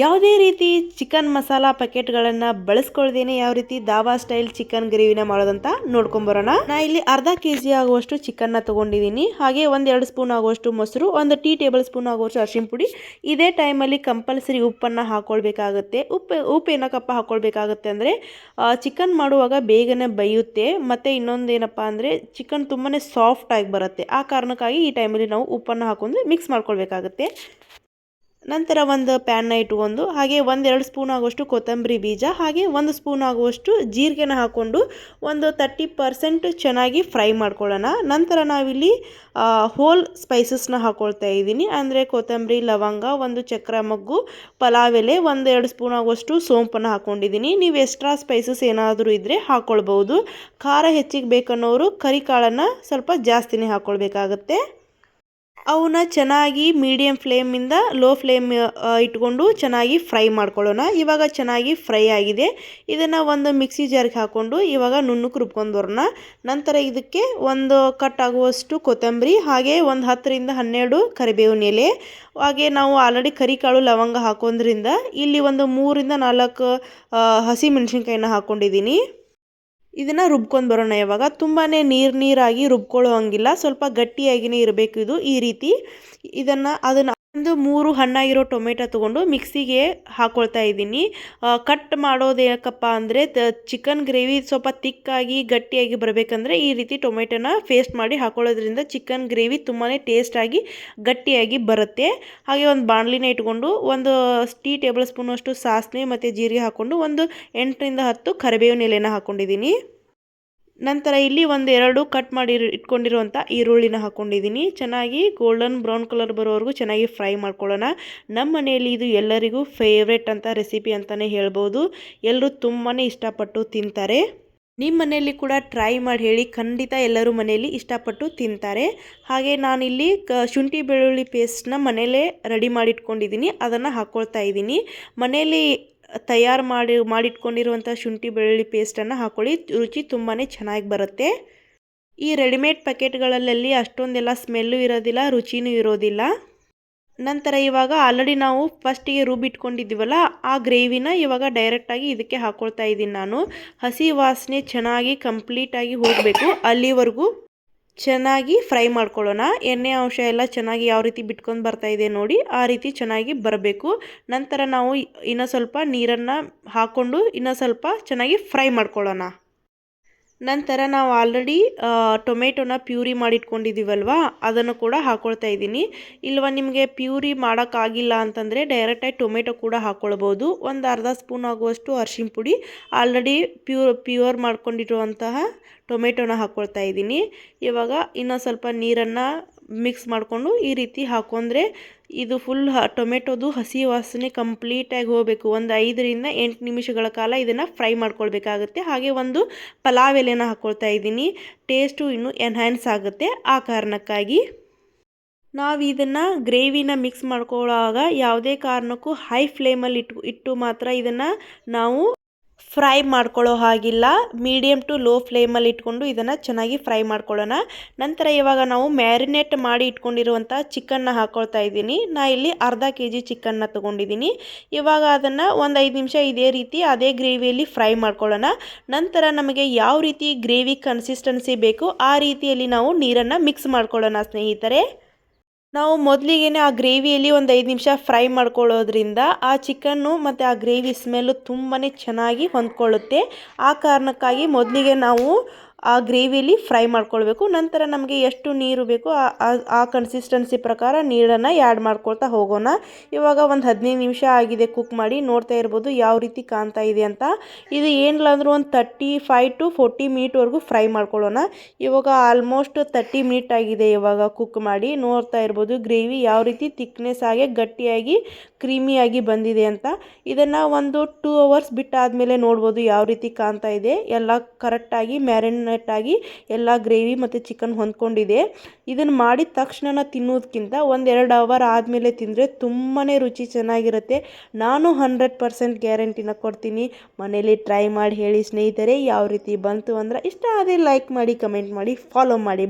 ಯಾವುದೇ ರೀತಿ ಚಿಕನ್ ಮಸಾಲ ಪ್ಯಾಕೆಟ್ಗಳನ್ನು ಬಳಸ್ಕೊಳ್ದೇನೆ ಯಾವ ರೀತಿ ದಾಬಾ ಸ್ಟೈಲ್ ಚಿಕನ್ ಗ್ರೇವಿನ ಮಾಡೋದಂತ ನೋಡ್ಕೊಂಬರೋಣ ನಾ ಇಲ್ಲಿ ಅರ್ಧ ಕೆ ಜಿ ಆಗುವಷ್ಟು ಚಿಕನ್ನ ತಗೊಂಡಿದ್ದೀನಿ. ಹಾಗೆ ಒಂದು ಎರಡು ಸ್ಪೂನ್ ಆಗುವಷ್ಟು ಮೊಸರು, ಒಂದು ಟೀ ಟೇಬಲ್ ಸ್ಪೂನ್ ಆಗುವಷ್ಟು ಅರಿಶಿನ ಪುಡಿ. ಇದೇ ಟೈಮಲ್ಲಿ ಕಂಪಲ್ಸರಿ ಉಪ್ಪನ್ನು ಹಾಕೊಳ್ಬೇಕಾಗುತ್ತೆ. ಉಪ್ಪು ಉಪ್ಪು ಏನಕ್ಕಪ್ಪ ಹಾಕೊಳ್ಬೇಕಾಗುತ್ತೆ ಅಂದರೆ ಚಿಕನ್ ಮಾಡುವಾಗ ಬೇಗನೆ ಬೈಯುತ್ತೆ. ಮತ್ತು ಇನ್ನೊಂದೇನಪ್ಪ ಅಂದರೆ, ಚಿಕನ್ ತುಂಬಾ ಸಾಫ್ಟ್ ಆಗಿ ಬರುತ್ತೆ. ಆ ಕಾರಣಕ್ಕಾಗಿ ಈ ಟೈಮಲ್ಲಿ ನಾವು ಉಪ್ಪನ್ನು ಹಾಕೊಂಡು ಮಿಕ್ಸ್ ಮಾಡ್ಕೊಳ್ಬೇಕಾಗುತ್ತೆ. ನಂತರ ಒಂದು ಪ್ಯಾನ್ನ ಇಟ್ಕೊಂಡು ಹಾಗೆ ಒಂದೆರಡು ಸ್ಪೂನ್ ಆಗುವಷ್ಟು ಕೊತ್ತಂಬರಿ ಬೀಜ, ಹಾಗೆ ಒಂದು ಸ್ಪೂನ್ ಆಗುವಷ್ಟು ಜೀರಿಗೆನ ಹಾಕ್ಕೊಂಡು ಒಂದು ತರ್ಟಿ ಪರ್ಸೆಂಟ್ ಚೆನ್ನಾಗಿ ಫ್ರೈ ಮಾಡ್ಕೊಳ್ಳೋಣ. ನಂತರ ನಾವಿಲ್ಲಿ ಹೋಲ್ ಸ್ಪೈಸಸ್ನ ಹಾಕ್ಕೊಳ್ತಾ ಇದ್ದೀನಿ. ಅಂದರೆ ಕೊತ್ತಂಬರಿ, ಲವಂಗ, ಒಂದು ಚಕ್ರ ಮಗ್ಗು, ಪಲಾವ್ ಎಲೆ, ಒಂದೆರಡು ಸ್ಪೂನ್ ಆಗುವಷ್ಟು ಸೋಂಪನ್ನು ಹಾಕ್ಕೊಂಡಿದ್ದೀನಿ ನೀವು ಎಕ್ಸ್ಟ್ರಾ ಸ್ಪೈಸಸ್ ಏನಾದರೂ ಇದ್ದರೆ ಹಾಕ್ಕೊಳ್ಬೋದು ಖಾರ ಹೆಚ್ಚಿಗೆ ಬೇಕನ್ನೋರು ಕರಿಕಾಳನ್ನು ಸ್ವಲ್ಪ ಜಾಸ್ತಿನೇ ಹಾಕ್ಕೊಳ್ಬೇಕಾಗತ್ತೆ ಅವನ್ನ ಚೆನ್ನಾಗಿ ಮೀಡಿಯಮ್ ಫ್ಲೇಮಿಂದ ಲೋ ಫ್ಲೇಮ್ ಇಟ್ಕೊಂಡು ಚೆನ್ನಾಗಿ ಫ್ರೈ ಮಾಡ್ಕೊಳ್ಳೋಣ. ಇವಾಗ ಚೆನ್ನಾಗಿ ಫ್ರೈ ಆಗಿದೆ. ಇದನ್ನು ಒಂದು ಮಿಕ್ಸಿ ಜಾರ್ಗೆ ಹಾಕ್ಕೊಂಡು ಇವಾಗ ನುಣ್ಣಕ್ಕೆ ರುಬ್ಕೊಂಡು ನಂತರ ಇದಕ್ಕೆ ಒಂದು ಕಟ್ ಆಗುವಷ್ಟು ಕೊತ್ತಂಬರಿ, ಹಾಗೆ ಒಂದು ಹತ್ತರಿಂದ ಹನ್ನೆರಡು ಕರಿಬೇವಿನ ಎಲೆ, ಹಾಗೆ ನಾವು ಆಲ್ರೆಡಿ ಕರಿಕಾಳು, ಲವಂಗ ಹಾಕೋದ್ರಿಂದ ಇಲ್ಲಿ ಒಂದು ಮೂರಿಂದ ನಾಲ್ಕು ಹಸಿ ಮೆಣಸಿನ್ಕಾಯಿನ ಹಾಕ್ಕೊಂಡಿದ್ದೀನಿ ಇದನ್ನು ರುಬ್ಕೊಂಡು ಬರೋಣ ಇವಾಗ ತುಂಬಾ ನೀರು ನೀರಾಗಿ ರುಬ್ಕೊಳ್ಳೋ ಹಂಗಿಲ್ಲ ಸ್ವಲ್ಪ ಗಟ್ಟಿಯಾಗಿಯೇ ಇರಬೇಕು ಇದು ಈ ರೀತಿ. ಇದನ್ನು ಅದನ್ನು ಒಂದು ಮೂರು ಹಣ್ಣಾಗಿರೋ ಟೊಮೆಟೊ ತೊಗೊಂಡು ಮಿಕ್ಸಿಗೆ ಹಾಕೊಳ್ತಾ ಇದ್ದೀನಿ. ಕಟ್ ಮಾಡೋದೇಕಪ್ಪ ಅಂದರೆ ಅಂದರೆ ಚಿಕನ್ ಗ್ರೇವಿ ಸ್ವಲ್ಪ ತಿಕ್ಕಾಗಿ, ಗಟ್ಟಿಯಾಗಿ ಬರಬೇಕಂದ್ರೆ ಈ ರೀತಿ ಟೊಮೆಟೊನ ಫೇಸ್ಟ್ ಮಾಡಿ ಹಾಕೊಳ್ಳೋದ್ರಿಂದ ಚಿಕನ್ ಗ್ರೇವಿ ತುಂಬಾ ಟೇಸ್ಟಾಗಿ ಗಟ್ಟಿಯಾಗಿ ಬರುತ್ತೆ. ಹಾಗೆ ಒಂದು ಬಾಣಲಿನ ಇಟ್ಕೊಂಡು ಒಂದು ಟೀ ಟೇಬಲ್ ಸ್ಪೂನಷ್ಟು ಸಾಸಿವೆ ಮತ್ತು ಜೀರಿಗೆ ಹಾಕ್ಕೊಂಡು ಒಂದು ಎಂಟರಿಂದ ಹತ್ತು ಕರಿಬೇವಿನ ಎಲೆನ ಹಾಕ್ಕೊಂಡಿದ್ದೀನಿ ನಂತರ ಇಲ್ಲಿ ಒಂದು ಎರಡು ಕಟ್ ಮಾಡಿ ಇಟ್ಕೊಂಡಿರುವಂಥ ಈರುಳ್ಳಿನ ಹಾಕ್ಕೊಂಡಿದ್ದೀನಿ ಚೆನ್ನಾಗಿ ಗೋಲ್ಡನ್ ಬ್ರೌನ್ ಕಲರ್ ಬರೋವರೆಗೂ ಚೆನ್ನಾಗಿ ಫ್ರೈ ಮಾಡ್ಕೊಳ್ಳೋಣ. ನಮ್ಮ ಮನೆಯಲ್ಲಿ ಇದು ಎಲ್ಲರಿಗೂ ಫೇವ್ರೆಟ್ ಅಂತ ರೆಸಿಪಿ ಅಂತಲೇ ಹೇಳ್ಬೋದು. ಎಲ್ಲರೂ ತುಂಬಾ ಇಷ್ಟಪಟ್ಟು ತಿಂತಾರೆ. ನಿಮ್ಮ ಮನೆಯಲ್ಲಿ ಕೂಡ ಟ್ರೈ ಮಾಡಿ ಹೇಳಿ, ಖಂಡಿತ ಎಲ್ಲರೂ ಮನೆಯಲ್ಲಿ ಇಷ್ಟಪಟ್ಟು ತಿಂತಾರೆ. ಹಾಗೆ ನಾನಿಲ್ಲಿ ಕ ಶುಂಠಿ ಬೆಳ್ಳುಳ್ಳಿ ಪೇಸ್ಟ್ನ ಮನೆಯಲ್ಲೇ ರೆಡಿ ಮಾಡಿಟ್ಕೊಂಡಿದ್ದೀನಿ ಅದನ್ನು ಹಾಕ್ಕೊಳ್ತಾ ಇದ್ದೀನಿ ಮನೆಯಲ್ಲಿ ತಯಾರು ಮಾಡಿ, ಮಾಡಿಟ್ಕೊಂಡಿರುವಂಥ ಶುಂಠಿ, ಬೆಳ್ಳುಳ್ಳಿ ಪೇಸ್ಟನ್ನು ಹಾಕೊಳ್ಳಿ. ರುಚಿ ತುಂಬಾ ಚೆನ್ನಾಗಿ ಬರುತ್ತೆ. ಈ ರೆಡಿಮೇಡ್ ಪ್ಯಾಕೆಟ್ಗಳಲ್ಲಿ ಅಷ್ಟೊಂದೆಲ್ಲ ಸ್ಮೆಲ್ಲು ಇರೋದಿಲ್ಲ, ರುಚಿನೂ ಇರೋದಿಲ್ಲ. ನಂತರ ಇವಾಗ ಆಲ್ರೆಡಿ ನಾವು ಫಸ್ಟಿಗೆ ರುಬ್ಬಿಟ್ಕೊಂಡಿದ್ದೀವಲ್ಲ ಆ ಗ್ರೇವಿನ ಇವಾಗ ಡೈರೆಕ್ಟಾಗಿ ಇದಕ್ಕೆ ಹಾಕ್ಕೊಳ್ತಾ ಇದ್ದೀನಿ ನಾನು. ಹಸಿ ವಾಸನೆ ಚೆನ್ನಾಗಿ ಕಂಪ್ಲೀಟಾಗಿ ಹೋಗಬೇಕು ಅಲ್ಲಿವರೆಗೂ. ಚೆನ್ನಾಗಿ ಫ್ರೈ ಮಾಡ್ಕೊಳ್ಳೋಣ. ಎಣ್ಣೆ ಅಂಶ ಎಲ್ಲ ಚೆನ್ನಾಗಿ ಯಾವ ರೀತಿ ಬಿಟ್ಕೊಂಡು ಬರ್ತಾ ಇದೆ ನೋಡಿ, ಆ ರೀತಿ ಚೆನ್ನಾಗಿ ಬರಬೇಕು. ನಂತರ ನಾವು ಇನ್ನೂ ಸ್ವಲ್ಪ ನೀರನ್ನು ಹಾಕ್ಕೊಂಡು ಇನ್ನೂ ಸ್ವಲ್ಪ ಚೆನ್ನಾಗಿ ಫ್ರೈ ಮಾಡ್ಕೊಳ್ಳೋಣ. ನಂತರ ನಾವು ಆಲ್ರೆಡಿ ಟೊಮೆಟೊನ ಪ್ಯೂರಿ ಮಾಡಿಟ್ಕೊಂಡಿದ್ದೀವಲ್ವ? ಅದನ್ನು ಕೂಡ ಹಾಕ್ಕೊಳ್ತಾ ಇದ್ದೀನಿ. ಇಲ್ವ ನಿಮಗೆ ಪ್ಯೂರಿ ಮಾಡೋಕ್ಕಾಗಿಲ್ಲ ಅಂತಂದರೆ ಡೈರೆಕ್ಟಾಗಿ ಟೊಮೆಟೊ ಕೂಡ ಹಾಕ್ಕೊಳ್ಬೋದು ಒಂದು ಅರ್ಧ ಸ್ಪೂನ್ ಆಗುವಷ್ಟು ಅರ್ಶಿಣ ಪುಡಿ ಆಲ್ರೆಡಿ ಪ್ಯೂರ್ ಪ್ಯೂರ್ ಮಾಡ್ಕೊಂಡಿರುವಂತಹ ಟೊಮೆಟೊನ ಹಾಕ್ಕೊಳ್ತಾ ಇದ್ದೀನಿ. ಇವಾಗ ಇನ್ನೊಂದು ಸ್ವಲ್ಪ ನೀರನ್ನು ಮಿಕ್ಸ್ ಮಾಡಿಕೊಂಡು ಈ ರೀತಿ ಹಾಕೊಂಡ್ರೆ ಇದು ಫುಲ್ ಟೊಮೆಟೊದು ಹಸಿ ವಾಸನೆ ಕಂಪ್ಲೀಟಾಗಿ ಹೋಗಬೇಕು. ಒಂದು ಐದರಿಂದ ಎಂಟು ನಿಮಿಷಗಳ ಕಾಲ ಇದನ್ನು ಫ್ರೈ ಮಾಡ್ಕೊಳ್ಬೇಕಾಗುತ್ತೆ. ಹಾಗೆ ಒಂದು ಪಲಾವ್ ಎಲೆನ ಹಾಕ್ಕೊಳ್ತಾ ಇದ್ದೀನಿ. ಟೇಸ್ಟು ಇನ್ನೂ ಎನ್ಹ್ಯಾನ್ಸ್ ಆಗುತ್ತೆ ಆ ಕಾರಣಕ್ಕಾಗಿ. ನಾವು ಇದನ್ನು ಗ್ರೇವಿನ ಮಿಕ್ಸ್ ಮಾಡ್ಕೊಳ್ಳೋವಾಗ ಯಾವುದೇ ಕಾರಣಕ್ಕೂ ಹೈ ಫ್ಲೇಮಲ್ಲಿ ಇಟ್ಟು ಇಟ್ಟು ಮಾತ್ರ ಇದನ್ನು ನಾವು ಫ್ರೈ ಮಾಡ್ಕೊಳ್ಳೋ ಹಾಗಿಲ್ಲ. ಮೀಡಿಯಮ್ ಟು ಲೋ ಫ್ಲೇಮಲ್ಲಿ ಇಟ್ಕೊಂಡು ಇದನ್ನು ಚೆನ್ನಾಗಿ ಫ್ರೈ ಮಾಡ್ಕೊಳ್ಳೋಣ. ನಂತರ ಇವಾಗ ನಾವು ಮ್ಯಾರಿನೇಟ್ ಮಾಡಿ ಇಟ್ಕೊಂಡಿರುವಂಥ ಚಿಕನ್ನ ಹಾಕ್ಕೊಳ್ತಾ ಇದ್ದೀನಿ. ನಾ ಇಲ್ಲಿ ಅರ್ಧ ಕೆ ಜಿ ಚಿಕನ್ನ ತೊಗೊಂಡಿದ್ದೀನಿ. ಇವಾಗ ಅದನ್ನು ಒಂದು ಐದು ನಿಮಿಷ ಇದೇ ರೀತಿ ಅದೇ ಗ್ರೇವಿಯಲ್ಲಿ ಫ್ರೈ ಮಾಡ್ಕೊಳ್ಳೋಣ. ನಂತರ ನಮಗೆ ಯಾವ ರೀತಿ ಗ್ರೇವಿ ಕನ್ಸಿಸ್ಟೆನ್ಸಿ ಬೇಕು ಆ ರೀತಿಯಲ್ಲಿ ನಾವು ನೀರನ್ನು ಮಿಕ್ಸ್ ಮಾಡ್ಕೊಳ್ಳೋಣ ಸ್ನೇಹಿತರೆ. ನಾವು ಮೊದಲಿಗೆ ಆ ಗ್ರೇವಿಯಲ್ಲಿ ಒಂದು ಐದು ನಿಮಿಷ ಫ್ರೈ ಮಾಡ್ಕೊಳ್ಳೋದ್ರಿಂದ ಆ ಚಿಕನ್ನು ಮತ್ತು ಆ ಗ್ರೇವಿ ಸ್ಮೆಲ್ಲು ತುಂಬಾ ಚೆನ್ನಾಗಿ ಹೊಂದ್ಕೊಳ್ಳುತ್ತೆ. ಆ ಕಾರಣಕ್ಕಾಗಿ ಮೊದಲಿಗೆ ನಾವು ಆ ಗ್ರೇವಿಯಲ್ಲಿ ಫ್ರೈ ಮಾಡ್ಕೊಳ್ಬೇಕು. ನಂತರ ನಮಗೆ ಎಷ್ಟು ನೀರು ಬೇಕೋ ಆ ಕನ್ಸಿಸ್ಟೆನ್ಸಿ ಪ್ರಕಾರ ನೀರನ್ನು ಆ್ಯಡ್ ಮಾಡ್ಕೊಳ್ತಾ ಹೋಗೋಣ. ಇವಾಗ ಒಂದು ಹದಿನೈದು ನಿಮಿಷ ಆಗಿದೆ ಕುಕ್ ಮಾಡಿ, ನೋಡ್ತಾ ಇರ್ಬೋದು ಯಾವ ರೀತಿ ಕಾಣ್ತಾ ಇದೆ ಅಂತ. ಇದು ಏನಿಲ್ಲ ಅಂದರೂ ಒಂದು ತರ್ಟಿ ಫೈವ್ ಟು ಫೋರ್ಟಿ ಮಿನಿಟ್ವರೆಗೂ ಫ್ರೈ ಮಾಡ್ಕೊಳ್ಳೋಣ. ಇವಾಗ ಆಲ್ಮೋಸ್ಟ್ ತರ್ಟಿ ಮಿನಿಟ್ ಆಗಿದೆ ಇವಾಗ ಕುಕ್ ಮಾಡಿ. ನೋಡ್ತಾ ಇರ್ಬೋದು ಗ್ರೇವಿ ಯಾವ ರೀತಿ ತಿಕ್ನೆಸ್ ಆಗಿ ಗಟ್ಟಿಯಾಗಿ ಕ್ರೀಮಿಯಾಗಿ ಬಂದಿದೆ ಅಂತ. ಇದನ್ನು ಒಂದು ಟೂ ಅವರ್ಸ್ ಬಿಟ್ಟಾದಮೇಲೆ ನೋಡ್ಬೋದು ಯಾವ ರೀತಿ ಕಾಣ್ತಾ ಇದೆ. ಎಲ್ಲ ಕರೆಕ್ಟಾಗಿ ಮ್ಯಾರಿನೇಟ್ ಆಗಿ ಎಲ್ಲ ಗ್ರೇವಿ ಮತ್ತು ಚಿಕನ್ ಹೊಂದ್ಕೊಂಡಿದೆ. ಇದನ್ನು ಮಾಡಿದ ತಕ್ಷಣ ತಿನ್ನೋದಕ್ಕಿಂತ ಒಂದೆರಡು ಅವರ್ ಆದಮೇಲೆ ತಿಂದರೆ ತುಂಬಾ ರುಚಿ ಚೆನ್ನಾಗಿರುತ್ತೆ. ನಾನು ಹಂಡ್ರೆಡ್ ಪರ್ಸೆಂಟ್ ಗ್ಯಾರಂಟಿನ ಕೊಡ್ತೀನಿ. ಮನೇಲಿ ಟ್ರೈ ಮಾಡಿ ಹೇಳಿ ಸ್ನೇಹಿತರೆ, ಯಾವ ರೀತಿ ಬಂತು ಅಂದ್ರೆ ಇಷ್ಟ ಆದರೆ ಲೈಕ್ ಮಾಡಿ ಕಮೆಂಟ್ ಮಾಡಿ ಫಾಲೋ ಮಾಡಿ.